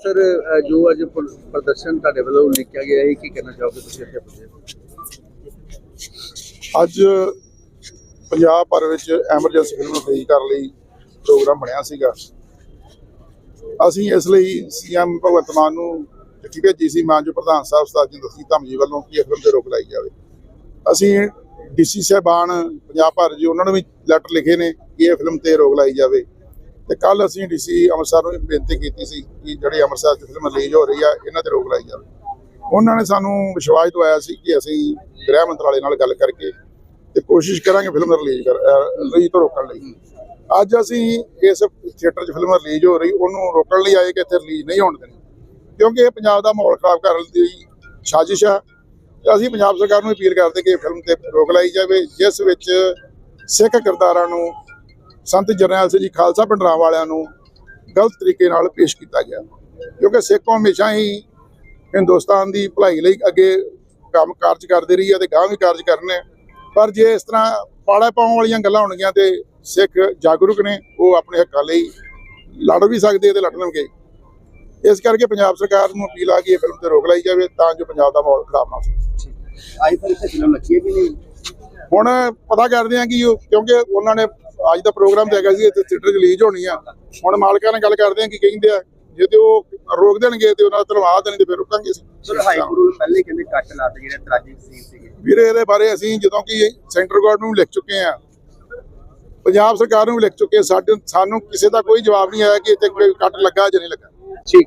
Sir ਜੋ ਅੱਜ ਪ੍ਰਦਰਸ਼ਨ ਤੁਹਾਡੇ ਵੱਲੋਂ ਲਿਖਿਆ ਗਿਆ ਹੈ, ਕੀ ਕਹਿਣਾ ਚਾਹੋਗੇ ਤੁਸੀਂ ਇੱਥੇ ਪੁੱਜੇ ਅੱਜ ਪੰਜਾਬ ਭਰ ਵਿੱਚ ਐਮਰਜੈਂਸੀ ਫਿਲਮ ਰਿਲੀਜ਼ ਕਰਨ ਲਈ ਪ੍ਰੋਗਰਾਮ ਬਣਿਆ ਸੀਗਾ। ਅਸੀਂ ਇਸ ਲਈ ਸੀਐਮ ਭਗਵੰਤ ਮਾਨ ਨੂੰ ਚਿੱਠੀ ਭੇਜੀ ਸੀ ਮਾਨਜੋ ਪ੍ਰਧਾਨ ਸਾਹਿਬ ਉਸਤਾਦ ਜਿੰਦਰ ਸਿੰਘ ਧੰਮ ਜੀ ਵੱਲੋਂ ਕਿ ਇਹ ਫਿਲਮ ਤੇ ਰੋਕ ਲਾਈ ਜਾਵੇ। ਅਸੀਂ ਡੀਸੀ ਸਾਹਿਬਾਨ, ਪੰਜਾਬ ਭਰ ਜੀ ਉਹਨਾਂ ਨੂੰ ਵੀ ਲੈਟਰ ਲਿਖੇ ਨੇ ਕਿ ਇਹ ਫਿਲਮ ਤੇ ਰੋਕ ਲਾਈ ਜਾਵੇ। ਤੇ ਕੱਲ ਅਸੀਂ ਡੀਸੀ ਅੰਮ੍ਰਿਤਸਰ ਨੂੰ ਬੇਨਤੀ ਕੀਤੀ ਸੀ ਕਿ ਜਿਹੜੀ ਅੰਮ੍ਰਿਤਸਰ 'ਚ ਫਿਲਮ ਰਿਲੀਜ਼ ਹੋ ਰਹੀ ਆ, ਇਹਨਾਂ ਤੇ ਰੋਕ ਲਾਈ ਜਾਵੇ। ਉਹਨਾਂ ਨੇ ਸਾਨੂੰ ਵਿਸ਼ਵਾਸ ਦਵਾਇਆ ਸੀ ਕਿ ਅਸੀਂ ਗ੍ਰਹਿ ਮੰਤਰਾਲੇ ਨਾਲ ਗੱਲ ਕਰਕੇ ਤੇ ਕੋਸ਼ਿਸ਼ ਕਰਾਂਗੇ ਫਿਲਮ ਰਿਲੀਜ਼ ਕਰ ਰਿਲੀਜ਼ ਤੋਂ ਰੋਕਣ ਲਈ। ਅੱਜ ਅਸੀਂ ਇਸ ਥੀਏਟਰ 'ਚ ਫਿਲਮ ਰਿਲੀਜ਼ ਹੋ ਰਹੀ, ਉਹਨੂੰ ਰੋਕਣ ਲਈ ਆਏ ਕਿ ਇੱਥੇ ਰਿਲੀਜ਼ ਨਹੀਂ ਹੋਣ ਦੇਣੀ। ਕਿਉਂਕਿ ਇਹ ਪੰਜਾਬ ਦਾ ਮਾਹੌਲ ਖਰਾਬ ਕਰਨ ਦੀ ਸਾਜ਼ਿਸ਼ ਆ। ਤੇ ਅਸੀਂ ਪੰਜਾਬ ਸਰਕਾਰ ਨੂੰ ਅਪੀਲ ਕਰਦੇ ਕਿ ਫਿਲਮ ਤੇ ਰੋਕ ਲਾਈ ਜਾਵੇ, ਜਿਸ ਵਿੱਚ ਸਿੱਖ ਕਿਰਦਾਰਾਂ ਨੂੰ ਸੰਤ ਜਰਨੈਲ ਸਿੰਘ ਜੀ ਖਾਲਸਾ ਪਿੰਡਰਾਂ ਵਾਲਿਆਂ ਨੂੰ ਗਲਤ ਤਰੀਕੇ ਨਾਲ ਪੇਸ਼ ਕੀਤਾ ਗਿਆ। ਕਿਉਂਕਿ ਸਿੱਖ ਹਮੇਸ਼ਾ ਹੀ ਹਿੰਦੁਸਤਾਨ ਦੀ ਭਲਾਈ ਲਈ ਅੱਗੇ ਕੰਮ ਕਾਰਜ ਕਰਦੇ ਰਹੀ ਹੈ ਤੇ ਗਾਂ ਵੀ ਕਾਰਜ ਕਰਨੇ ਪਰ ਜੇ ਇਸ ਤਰ੍ਹਾਂ ਪਾੜਾ ਪਾਉਣ ਵਾਲੀਆਂ ਗੱਲਾਂ ਹੋਣਗੀਆਂ ਤੇ ਸਿੱਖ ਜਾਗਰੂਕ ਨੇ ਉਹ ਆਪਣੇ ਹੱਕਾਂ ਲਈ ਲੜ ਵੀ ਸਕਦੇ ਤੇ ਲੜਨਗੇ। ਇਸ ਕਰਕੇ ਪੰਜਾਬ ਸਰਕਾਰ ਨੂੰ ਅਪੀਲ ਆ ਕਿ ਇਹ ਫਿਲਮ ਤੇ ਰੋਕ ਲਾਈ ਜਾਵੇ ਤਾਂ ਜੋ ਪੰਜਾਬ ਦਾ ਮਾਹੌਲ ਖਰਾਬ ਨਾ ਹੋਵੇ ਆਈ ਫਿਰ ਫਿਲਮ ਲੱਗੀ ਹੈ ਕਿ ਨਹੀਂ? ਹੁਣ ਪਤਾ ਕਰਦੇ ਆ ਕਿ ਉਹ ਕਿਉਂਕਿ ਉਹਨਾਂ ਨੇ ਅੱਜ ਦਾ ਪ੍ਰੋਗਰਾਮ ਤੇ ਹੈਗਾ ਸੀ ਇੱਥੇ ਥੀਏਟਰ ਰਿਲੀਜ਼ ਹੋਣੀ ਆ। ਹੁਣ ਮਾਲਕਾਂ ਨਾਲ ਗੱਲ ਕਰਦੇ ਆ ਕਿ ਕਹਿੰਦੇ ਆ। ਜੇ ਤੇ ਉਹ ਰੋਕ ਦੇਣਗੇ ਤੇ ਉਹਨਾਂ ਦਾ ਧੰਨਵਾਦ ਦੇਣਗੇ ਫਿਰ ਰੁਕਾਂਗੇ ਸਰ ਹਾਈ ਕੋਰਟ ਪਹਿਲੇ ਕਹਿੰਦੇ ਕੱਟ ਲਾਤੇ ਜਿਹੜੇ ਟ੍ਰੈਜਿਕ ਸੀਨ ਸੀਗੇ? ਵੀਰੇ ਇਹਦੇ ਬਾਰੇ ਅਸੀਂ ਜਦੋਂ ਕਿ ਸੈਂਟਰ ਗਵਰਨਮੈਂਟ ਨੂੰ ਲਿਖ ਚੁੱਕੇ ਆ ਪੰਜਾਬ ਸਰਕਾਰ ਨੂੰ ਲਿਖ ਚੁੱਕੇ ਆ। ਸਾਡੇ ਸਾਨੂੰ ਕਿਸੇ ਦਾ ਕੋਈ ਜਵਾਬ ਨਹੀਂ ਆਇਆ ਕਿ ਇੱਥੇ ਕੋਈ ਕੱਟ ਲੱਗਾ ਜਾਂ ਨਹੀਂ ਲੱਗਾ। ਠੀਕ।